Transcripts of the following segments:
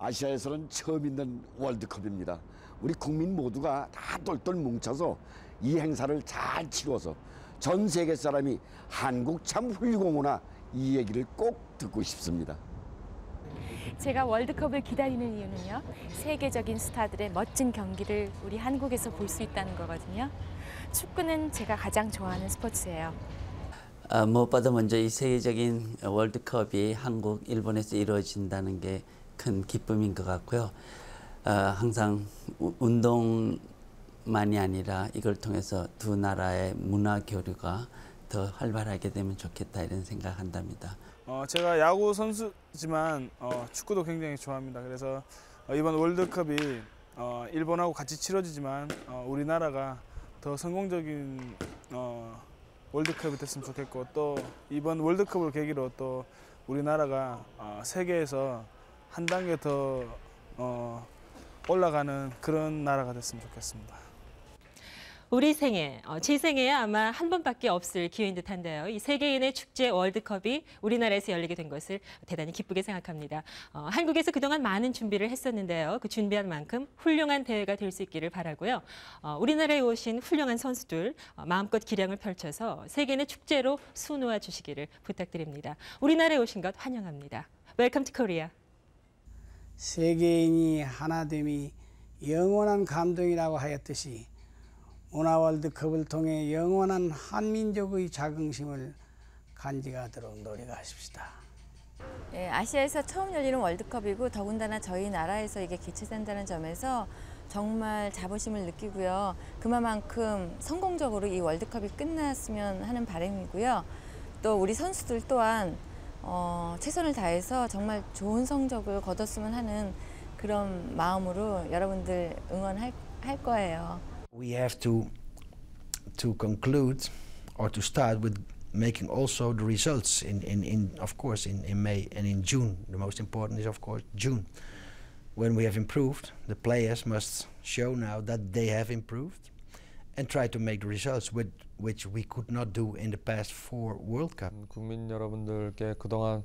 아시아에서는 처음 있는 월드컵입니다. 우리 국민 모두가 다 똘똘 뭉쳐서 이 행사를 잘 치러서 전 세계 사람이 한국 참 훌륭하구나 이 얘기를 꼭 듣고 싶습니다. 제가 월드컵을 기다리는 이유는요. 세계적인 스타들의 멋진 경기를 우리 한국에서 볼 수 있다는 거거든요. 축구는 제가 가장 좋아하는 스포츠예요. 아, 무엇보다 먼저 이 세계적인 월드컵이 한국, 일본에서 이루어진다는 게 큰 기쁨인 것 같고요. 아, 항상 우- 운동만이 아니라 이걸 통해서 두 나라의 문화 교류가 더 활발하게 되면 좋겠다 이런 생각한답니다. 어, 제가 야구 선수지만 어, 축구도 굉장히 좋아합니다. 그래서 어, 이번 월드컵이 어, 일본하고 같이 치러지지만 어, 우리나라가 더 성공적인 어, 월드컵이 됐으면 좋겠고 또 이번 월드컵을 계기로 또 우리나라가 어, 세계에서 한 단계 더 어, 올라가는 그런 나라가 됐으면 좋겠습니다. 우리 생애, 어, 제 생애에 아마 한 번밖에 없을 기회인 듯한데요. 이 세계인의 축제 월드컵이 우리나라에서 열리게 된 것을 대단히 기쁘게 생각합니다. 어, 한국에서 그동안 많은 준비를 했었는데요. 그 준비한 만큼 훌륭한 대회가 될 수 있기를 바라고요. 어, 우리나라에 오신 훌륭한 선수들 어, 마음껏 기량을 펼쳐서 세계인의 축제로 수놓아 주시기를 부탁드립니다. 우리나라에 오신 것 환영합니다. 웰컴 투 코리아. 세계인이 하나됨이 영원한 감동이라고 하였듯이 문화 월드컵을 통해 영원한 한민족의 자긍심을 간직하도록 노력하십시다. 예, 아시아에서 처음 열리는 월드컵이고 더군다나 저희 나라에서 이게 개최된다는 점에서 정말 자부심을 느끼고요. 그만큼 성공적으로 이 월드컵이 끝났으면 하는 바람이고요. 또 우리 선수들 또한 어, 최선을 다해서 정말 좋은 성적을 거뒀으면 하는 그런 마음으로 여러분들 응원할 할 거예요. We have to to conclude or to start with making also the results in, in, in of course in, in May and in June. The most important is of course June. When we have improved, the players must show now that they have improved And try to make results with, which we could not do in the past four World Cup. 음, 국민 여러분들께 그동안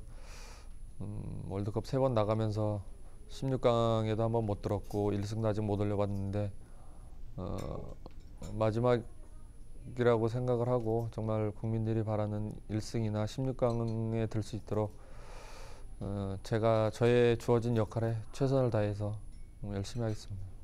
음, 월드컵 세 번 나가면서 16강에도 한번 못 들었고 1승도 아직 못 올려봤는데 어, 마지막이라고 생각을 하고 정말 국민들이 바라는 1승이나 16강에 들 수 있도록 어, 제가 저의 주어진 역할에 최선을 다해서 열심히 하겠습니다.